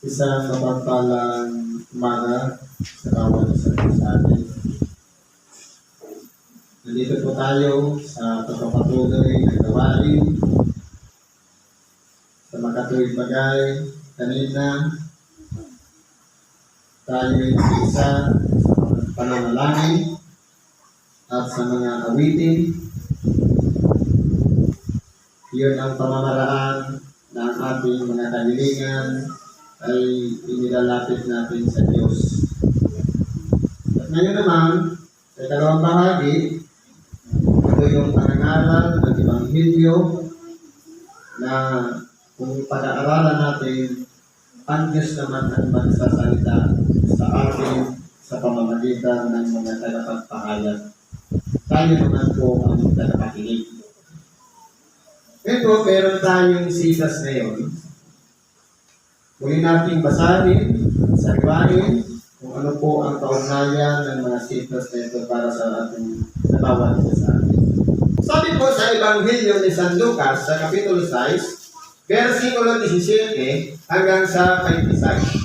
Isang mapagpalang umaga sa bawat isa sa atin. Nandito po tayo sa pagpapatuloy ng gawain sa makatuwid bagay kanina tayo ay isa sa pananalangin at sa mga awitin. Iyon ang pamamaraan ating mga kahilingan ay inilalapit natin sa Diyos. At ngayon naman, sa dalawang bahagi, ito yung panangaral ng Ebanghelyo na kung pag-aaralan natin, ang Diyos naman ang magsasalita sa atin sa pamamagitan ng mga tagapagpahayag. Tayo naman po ang tagapakinig. Ito, meron tayong sitas ngayon. Muli nating basahin, sariwain, kung ano po ang kaugnayan ng mga sitas na ito para sa ating sa bawat isa sa atin. Sabi po sa Ebanghelyo ni San Lucas sa Kapitulo 6, versikulo 17 hanggang sa 26.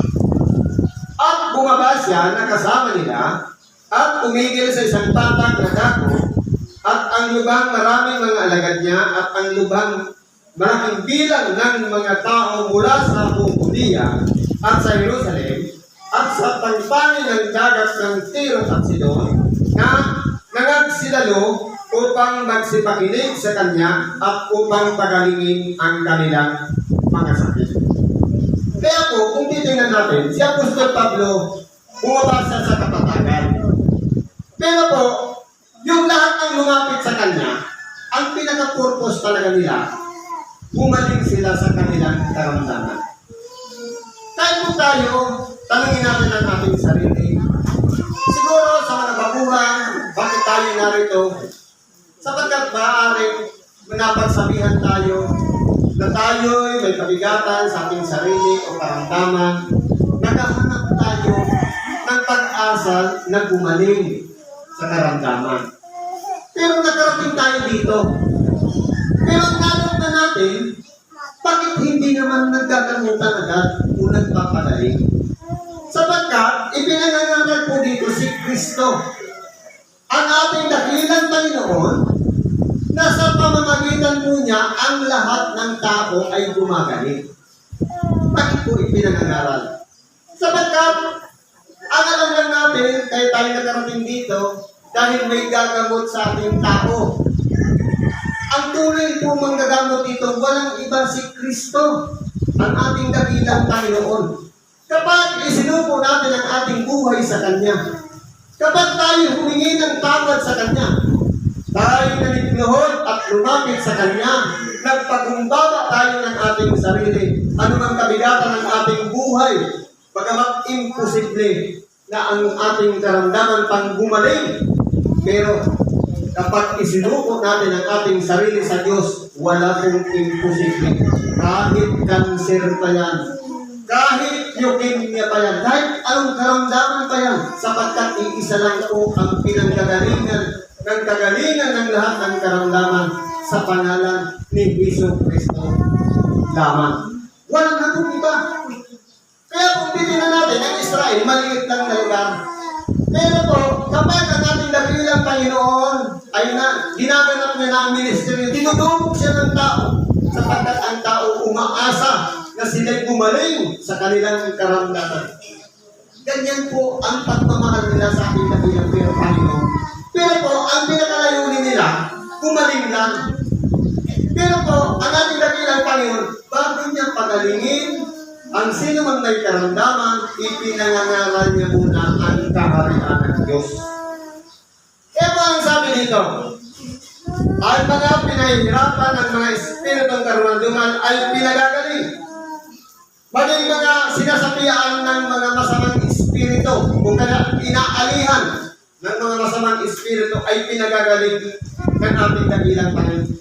At bumaba siya na kasama nila at tumigil sa isang tatak na dako at ang lubang maraming mga alagad niya at ang lubang malaking bilang ng mga tao mula sa Judea at sa Jerusalem at sa pagpangin ng dagat ng Tiro at Sidon na nangagsilalo upang magsipakinig sa kanya at upang pagalingin ang kanilang mga sakit. Kaya po, kung titingnan natin, si Apostol Pablo bumaba siya sa kapatagan. Pero po, lahat ng lumapit sa kanya, ang pinaka-purpose talaga nila, gumaling sila sa kanilang karamdaman. Tayo po tayo, tanungin natin ang ating sarili. Siguro sa mga baguhan, bakit tayo narito? Sapagkat maaaring napagsabihan tayo na tayo'y may kabigatan sa ating sarili o karamdaman, naghahanap tayo ng pag-asa na gumaling sa karamdaman. Pero nakarating tayo dito. Pero ang tanong na natin, bakit hindi naman nagkakamutan agad o nagpapagaling? Sapagkat, ipinangangaral po dito si Kristo. Ang ating dakilang Panginoon, nasa pamamagitan po niya, ang lahat ng tao ay gumagaling. Bakit po ipinangangaral? Sapagkat, ang alam lang natin, kaya tayo nakarating dito, dahil may gagamot sa ating tao. Ang tunay po manggagamot dito, walang iba si Kristo, ang ating dakilang Panginoon. Kapag isinupo natin ang ating buhay sa Kanya, kapag tayo humingi ng tawad sa Kanya, tayo naligluhod at lumapit sa Kanya, nagpagumbaba tayo ng ating sarili, anumang kabigatan ng ating buhay, bagamat imposible na ang ating karamdaman pang gumaling. Pero kapag isinuko natin ang ating sarili sa Diyos, wala pong imposible. Kahit cancer pa yan, kahit leukemia pa yan, kahit anong karamdaman pa yan, sapagkat iisa lang po ang pinanggagalingan ng kagalingan ng lahat ng karamdaman sa pangalan ni Hesus Kristo lamang. Wala na pong iba. Kaya kung titignan natin, ang Israel, maliit lang na lugar. Pero po, kapag Panginoon ay na, ginaganap niya na ang ministeryo, dinudubog siya ng tao sapagkat ang tao umaasa na sila'y gumaling sa kanilang karamdaman. Ganyan po ang pagmamahal nila sa ating dakilang pero Panginoon. Pero po, ang pinakalayunin nila, gumaling lang. Pero po, ang ating dakilang Panginoon, bago niya pagalingin, ang sino mang may karamdaman, ipinangangaral niya muna ang kaharian ng Diyos. Dito, ang mga pinahihirapan ng mga espiritong karumanduman ay pinagagaling. Maging mga sinasapian ng mga masamang espiritu, kung kaya inaalihan ng mga masamang espiritu ay pinagagaling ng ating dakilang Panginoon.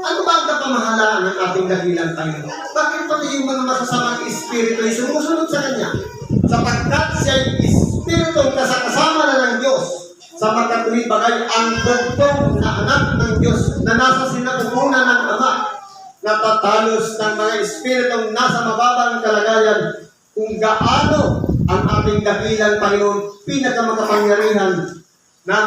Ano ba ang kapamahalaan ng ating dakilang Panginoon? Bakit pati yung mga masasamang espiritu ay sumusunod sa Kanya? Sapagkat siya ay espiritu kasama na ng Diyos sa magkatuwid bagay ang dugtong na anak ng Diyos na nasa sinapupunan ng Ama natatalos ng mga espiritong nasa mababang kalagayan kung gaano ang ating dakilang Panginoon pinakamakapangyarihan na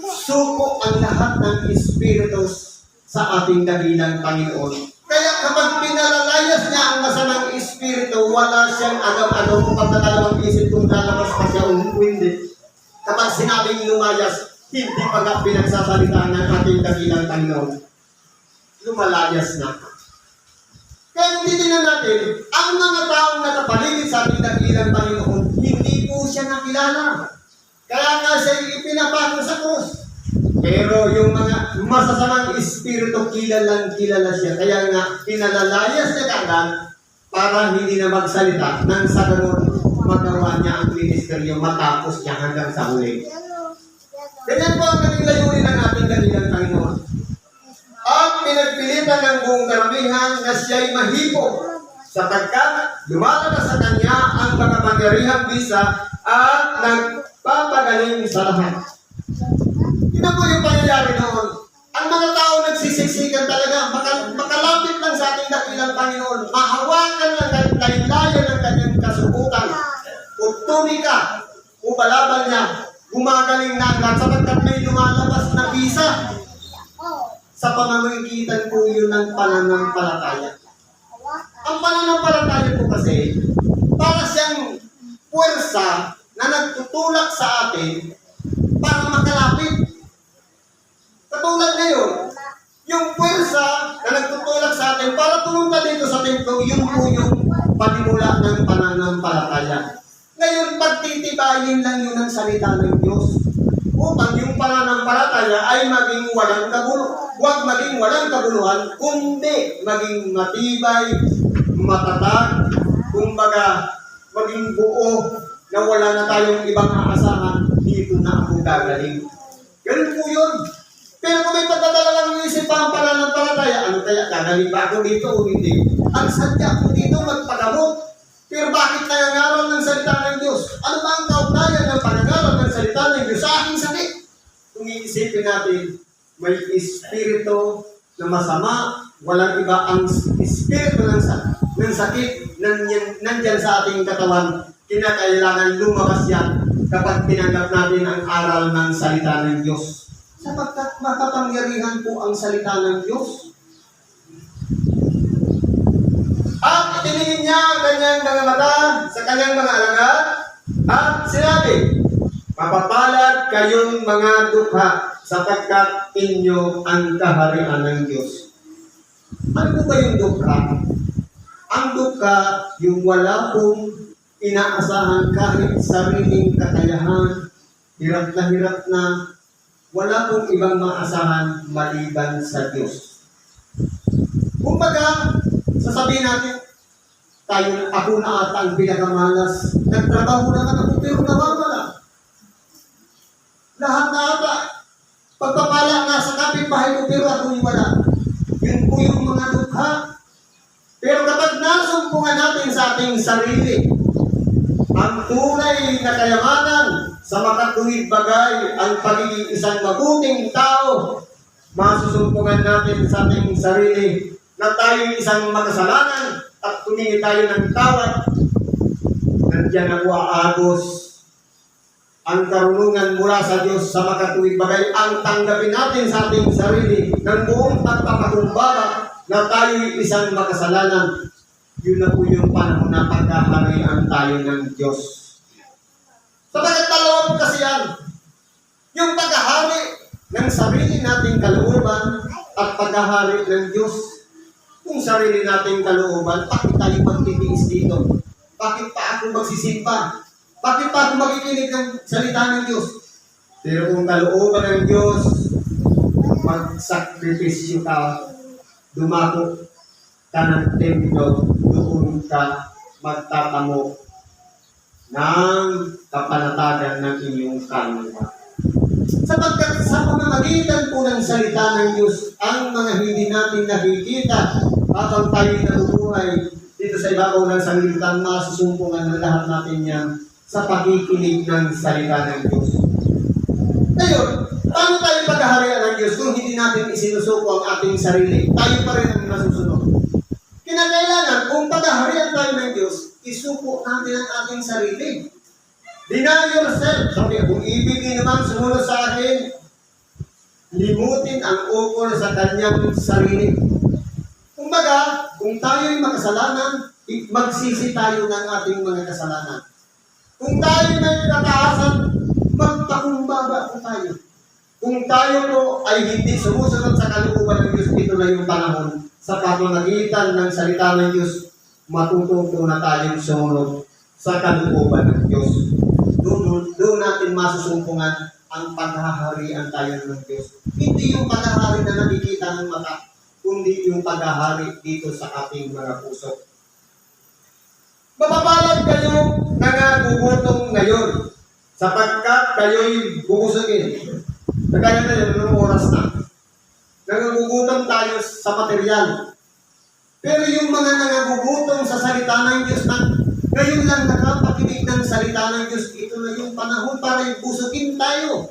suko ang lahat ng espiritus sa ating dakilang Panginoon. Kaya kapag pinalalayas niya ang masamang espiritu, wala siyang agam-agam kung pagkakalawang isip kung lalabas pa siya o. Kapag sinabing lumayas, hindi pa nga pinagsasalita ng ating dakilang Panginoon. Lumalayas na. Kaya hindi tingnan natin, ang mga taong nakapaligid sa ating dakilang Panginoon, hindi po siya nakilala. Kaya nga siya ipinapako sa krus. Pero yung mga masasamang espiritu, kilalang kilala siya. Kaya nga, pinalalayas niya kagad para hindi na magsalita nang sa ganun magawa niya ang ministeryo matapos niya hanggang sa huli. Ganyan po ang naging layunin ng ating dakilang Panginoon. At pinagpilitan ng buong karamihan na siya'y mahipo sapagkat lumalabas sa kanya ang makapangyarihang bisa at nagpapagaling sa lahat. Tingnan po yung pangyayari noon. Ang mga tao nagsisiksikan talaga, maka- makalapit lang sa ating dakilang Panginoon, mahawakan lang ang laylayan ng kanyang kasubukan. Kung tumika, ubalaban niya, gumagaling na lahat sapagkat may lumalabas na bisa sa pamamagitan po yun ng pananampalataya. Ang pananampalataya po kasi, para siyang puwersa na nagtutulak sa atin para makalapit. Katulad ngayon, yung puwersa na nagtutulak sa atin para pumunta dito sa templo, yun po yung panimula ng pananampalataya. Ngayon, pagtitibayin lang yun ang salita ng Diyos upang yung pananampalataya ay maging walang kagulo. Huwag maging walang kabuluhan, kundi maging matibay, matatag, kumbaga maging buo na wala na tayong ibang aasahan, dito na ako gagaling. Ganun po yun. Pero kung may pagdadala lang yung isip ang pananampalataya, ano kaya, gagaling ba ako dito o hindi? Ang sadya ko dito, magpagamot. Pero bakit nangangaral ng salita ng Diyos? Ano ba ang kaugnayan ng pangangaral ng salita ng Diyos sa aking sakit? Kung iisipin natin, may espiritu na masama, walang iba ang espiritu ng, sa, ng sakit nandyan, nandyan sa ating katawan. Kinakailangan lumabas yan kapag tinanggap natin ang aral ng salita ng Diyos. Sapagkat makapangyarihan po ang salita ng Diyos. At itiningin niya ang kanyang mga mata sa kanyang mga alagad at sinabi, Mapapalad kayong mga dukha sapagkat inyo ang kaharian ng Diyos. Ano ba yung dukha? Ang dukha, yung wala pong inaasahan kahit sariling kakayahan, hirap na hirap na, wala pong ibang maasahan maliban sa Diyos. Kumbaga, sasabihin natin, tayo, ako na ata ang pinakamalas. Nagtrabaho naman ako, pero nawawala. Lahat na ata. Pagpapala nga sa kapitbahay ko, pero ako'y wala. Yun po yung mga dukha. Pero kapag nasumpungan natin sa ating sarili, ang tunay na kayamanan sa makatuwid bagay, ang pagiging isang mabuting tao, masusumpungan natin sa ating sarili na tayo isang makasalanan at tumingi tayo ng tawad. Nandiyan ako aagos ang karunungan mula sa Diyos sa makatuwid bagay ang tanggapin natin sa ating sarili ng buong pagpapakumbaba na tayo isang makasalanan. Yun na po yung panahon na pagkaharian tayo ng Diyos. Sabagat dalawa po kasi yan. Yung paghahari ng sarili nating kalooban at paghahari ng Diyos. Kung sarili nating kalooban, bakit tayo magtitiis dito? Bakit pa ako magsisimba? Bakit pa ako makikinig ng salita ng Diyos? Pero kung kalooban ng Diyos, magsakripisyo ka, dumako ka ng templo, doon ka magtatamo ng kapanatagan ng iyong kaluluwa. Sapagkat sa pamamagitan po ng salita ng Diyos, ang mga hindi natin nakikita habang tayo nabubuhay dito sa ibabaw ng sanglibutan, masusumpungan ng lahat natin yan sa pakikinig ng salita ng Diyos. Ngayon, paano tayo paghaharian ng Diyos kung hindi natin isinusuko ang ating sarili? Tayo pa rin ang nasusunod. Kinakailangan, kung paghaharian tayo ng Diyos, isuko natin ang ating sarili. Deny yourself. Sabi, kung ibig niyo naman sumunod sa akin, limutin ang ukol sa kanyang sarili. Kumbaga, kung tayo'y makasalanan, magsisi tayo ng ating mga kasalanan. Kung tayo may kataasan, magpakumbaba po tayo. Kung tayo po ay hindi sumusunod sa kalooban ng Diyos, ito na yung panahon sa pamamagitan ng salita ng Diyos, matututo na tayong sumunod sa kalooban ng Diyos. Doon, natin masusumpungan ang paghaharian tayo ng Diyos. Hindi yung paghahari na nakikita ng mata, kundi yung paghahari dito sa ating mga puso. Mapapalad kayo na nagugutom ngayon sapagkat kayo'y bubusugin. Kagaya na yun, anong oras na. Nangagugutom tayo sa material. Pero yung mga nangagugutom sa salita ng Diyos na ngayon lang nakapakinig ng salita ng Diyos, yung panahon para yung busugin tayo.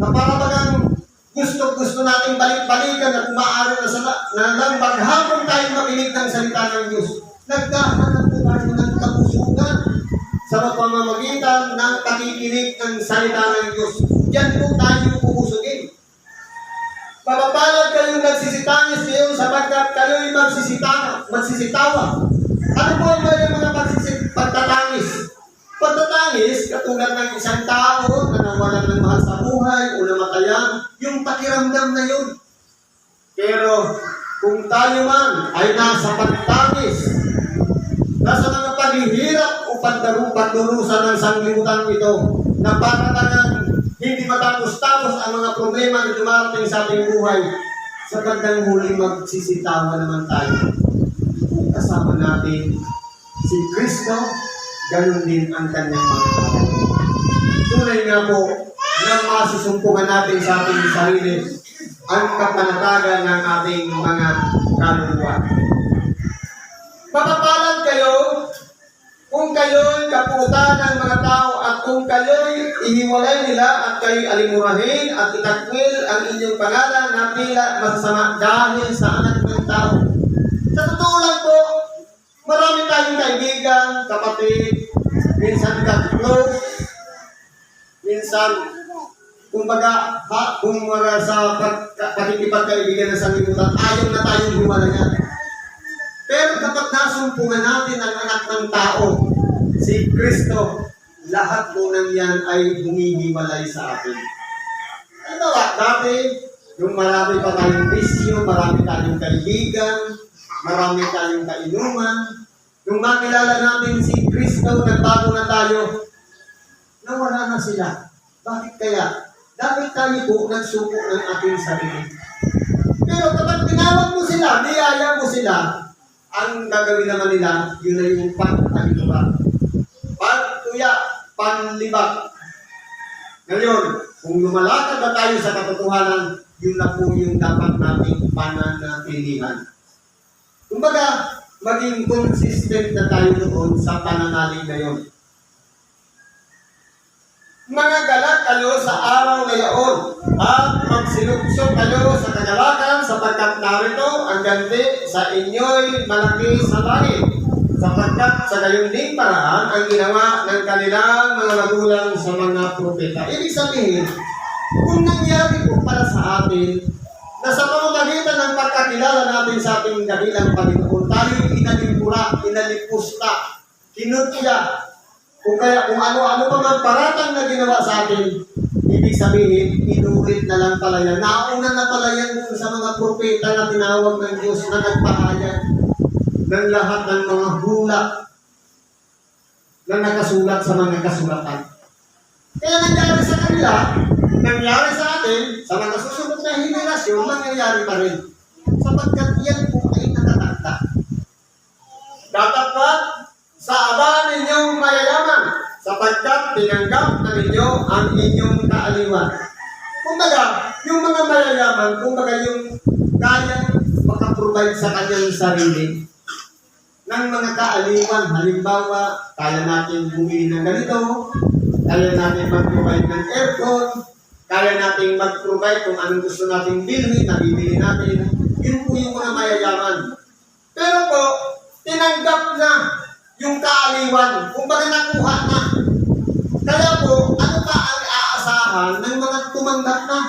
Na para bagang gusto-gusto nating balik-balikan at maaari na, sa, na lang maghapon tayo makinig ng salita ng Diyos. Nagkahanap po tayo ng kapusugan sa pamamagitan ng pakikinig ng salita ng Diyos. Yan po tayo pupusugin. Mapapalad kayong nagsisitangis ngayon sapagkat kayo'y magsisita, magsisitawa. Ano po ang mga pagtatangis? Pagtatangis, katulad ng isang tao na nawalan ng mahal sa buhay o namatayan, yung pakiramdam na yun. Pero kung tayo man ay nasa pagtangis, nasa mga paghihirap o pagdaru- pagdurusan ng sanglibutan ito, na para talagang hindi matapos-tapos ang mga problema na dumarating sa ating buhay, sa bandang huli magsisitawa naman tayo. Kasama natin si Kristo, ganun din ang kanyang mga kapatid. Tunay nga po na masusumpungan natin sa ating sarili ang kapanatagan ng ating mga kaluluwa. Mapapalad kayo kung kayo'y kaputan ng mga tao at kung kayo'y ihiwalay nila at kayo'y alimurahin at itakwil ang inyong pangalan na tila masasama dahil sa anak ng tao. Sa totoo lang po, marami tayong kaibigan, kapatid, minsan ka-close, minsan, kumbaga, ha, kumbaga sa pag, pakikipagkaibigan ng sanglibutan, ayaw na tayong hiwalayan. Pero kapag nasumpungan natin ang anak ng tao, si Kristo, lahat po ng yan ay humihiwalay sa atin. Ano ba? Dati, yung marami pa tayong bisyo, marami tayong kaibigan, marami tayong kainuman. Nung makilala natin si Kristo, nagbago na tayo, nawala na sila. Bakit kaya? Dahil tayo po nagsuko ng ating sarili. Pero kapag tinawag mo sila, niyaya mo sila, ang gagawin naman nila, yun na yung pagtalibak. Pagtuya, panlibak. Ngayon, kung lumalakad na tayo sa katotohanan, yun na po yung dapat nating pananatilihan. Kumbaga, maging consistent na tayo doon sa pananalig na yun. Mga galak kayo sa araw na yaon at magsiluksok kayo sa kagalakan sapagkat narito ang ganti sa inyo'y malaki sa langit sapagkat sa gayon ding paraan ang ginawa ng kanilang mga magulang sa mga propeta. Ibig sabihin, kung nangyari po para sa atin na sa pamamagitan ng pagkakilala natin sa ating dahilang Panginoon, tayo inalimpura, inalipusta, kinutya, kung kaya kung ano-ano pa man paratang na ginawa sa atin, ibig sabihin, inulit na lang pala yan. Nauna na pala yan sa mga propeta na tinawag ng Diyos na nagpahayag ng lahat ng mga hula na nakasulat sa mga kasulatan. Kaya nangyari sa kanila, nangyari sa atin, sa mga susunod na henerasyon, mangyayari pa rin. Sapagkat yan po ay nakatakda. Dapat sa aba ninyong mayayaman, sapagkat tinanggap na ninyo ang inyong kaaliwan. Kumbaga, yung mga mayayaman, kumbaga yung kayang makaprovide sa kanyang sarili ng mga kaaliwan. Halimbawa, kaya natin bumili ng ganito, kaya natin mag-provide ng aircon, kaya natin mag-provide kung anong gusto nating bilhin, nabibili natin. Yun po yung mga mayayaman. Pero po, tinanggap na yung kaaliwan. Kung baga nakuha na. Kaya po, ano pa ang aasahan ng mga tumanggap na?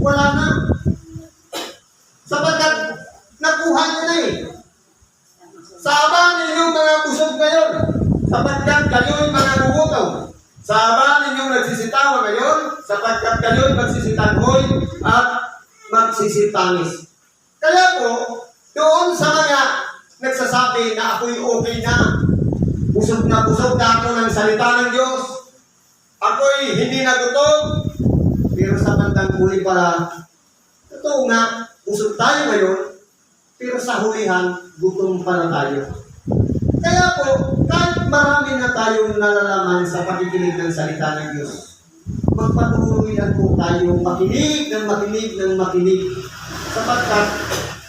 Wala na. Sapagkat nakuha niyo na eh. Saba ninyong mga busog ngayon, sapagkat kayo'y mga gugutom. Saba nagsisitawa ngayon, sapagkat kayo'y magsisitanghoy at magsisitangis. Kaya po, doon sa mga nagsasabi na ako'y okay na, busog na busog na ako ng salita ng Diyos, ako'y hindi na gutom, pero sa bandang huli pala, totoo nga, busog tayo ngayon, pero sa hulihan, gutom pa na tayo. Kaya po, kahit marami na tayong nalalaman sa pakikinig ng salita ng Diyos, magpatuloy lang po tayo makinig ng makinig ng makinig sapagkat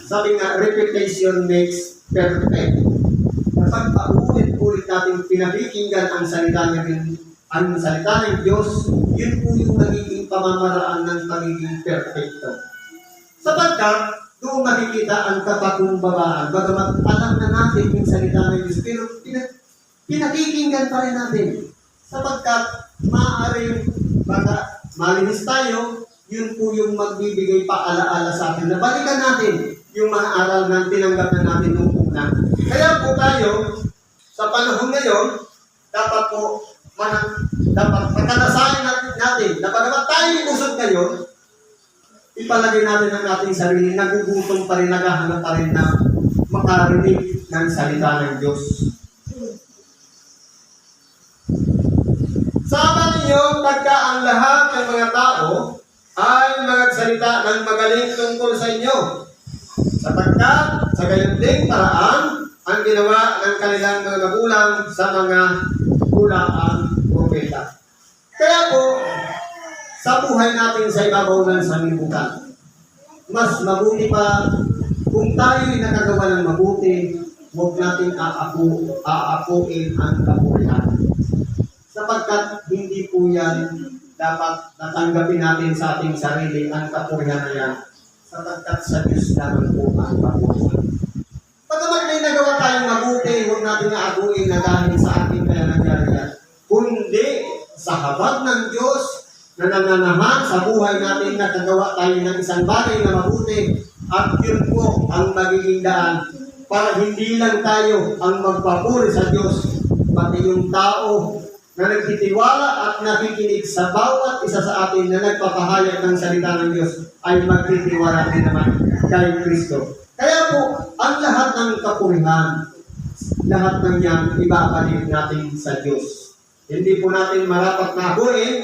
sabi nga, repetition makes perfect. Kapag paulit-ulit natin pinakikinggan ang salita ng ang salita ng Diyos, yun po yung nagiging pamamaraan ng pagiging perfecto. Sapagkat, doon makikita ang kapatumbabaan. Bagamat alam na natin yung salita ng Diyos, pero pina- pinakikinggan pa rin natin. Sapagkat, maaaring baka malinis tayo, yun po yung magbibigay pa alaala sa atin. Na balikan natin yung mga aral na tinanggap na natin nung una. Kaya po tayo, sa panahon ngayon, dapat po man, dapat pagkanasayan natin, natin na bagamat tayo usod ngayon, ipalagay natin ang ating sarili, nagugutom pa rin, naghahanap pa rin na makarinig ng salita ng Diyos. Sama ninyo pagka ang lahat ng mga tao ay magsalita ng magaling tungkol sa inyo. Sapagkat sa gayon ding paraan ang ginawa ng kanilang mga magulang sa mga hulaan propeta. Kaya po, sa buhay natin sa ibabaw ng sanlibutan. Mas mabuti pa kung tayo'y nakagawa ng mabuti, huwag natin aapu, aapuin ang kapurihan. Sapagkat hindi po yan dapat natanggapin natin sa ating sarili ang kapurihan na yan. Sapagkat sa Diyos naman po ang kapurihan. Pagkaman may nagawa tayong mabuti, huwag natin aapuin na dahil sa ating kaya nangyari yan. Kundi sa habag ng Diyos na nananahan sa buhay natin na kagawa tayo ng isang bagay na mabuti at yun po ang magiging daan para hindi lang tayo ang magpapuri sa Diyos pati yung tao na nagtitiwala at nakikinig sa bawat isa sa atin na nagpapahayag ng salita ng Diyos ay magtitiwala din naman kay Kristo. Kaya po, ang lahat ng kapurihan, lahat ng yan, ibabalik natin sa Diyos. Hindi po natin marapat na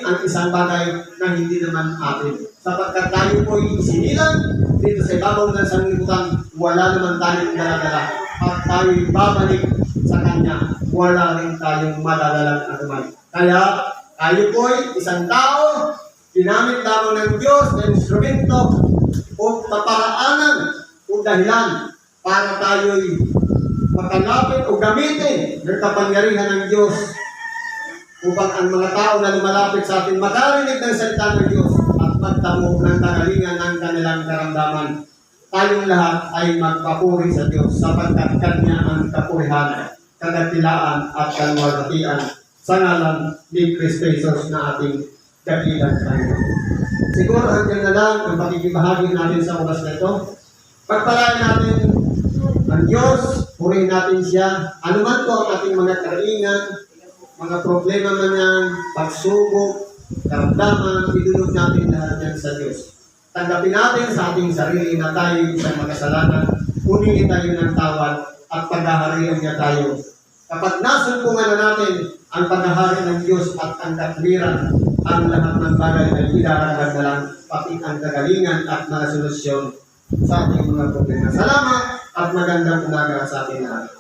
ang isang bagay na hindi naman atin. Sapagkat tayo po isinilang dito sa ibabaw ng sanglibutan, wala naman tayong daladala. At tayo'y babalik sa Kanya, wala rin tayong madadalang anuman. Kaya tayo po'y isang tao, ginamit lamang ng Diyos na instrumento o paparaanan o dahilan para tayo'y makalapit o gamitin ng kapangyarihan ng Diyos upang ang mga tao na lumalapit sa atin makarinig ng salita ng Diyos at magtamo ng kagalingan ng kanilang karamdaman. Tayong lahat ay magpapuri sa Diyos sapagkat Kanya ang kapurihan, kagatilaan at kalwalhatian sa ngalan ni Kristo Jesus na ating dakilang tayo. Siguro hanggang na lang ang pakikibahagi natin sa oras na ito. Pagpalain natin ang Diyos, purihin natin siya. Ano man po ang ating mga karingan, mga problema man yan, pagsubok, karamdaman, idulog natin lahat yan sa Diyos. Tanggapin natin sa ating sarili na tayo isang makasalanan, humingi tayo ng tawad at paghaharian niya tayo. Kapag nasumpungan na natin ang paghahari ng Diyos at ang katwiran, ang lahat ng bagay ay idaragdag na lang, pati ang kagalingan at mga solusyon sa ating mga problema. Salamat at magandang umaga sa ating lahat.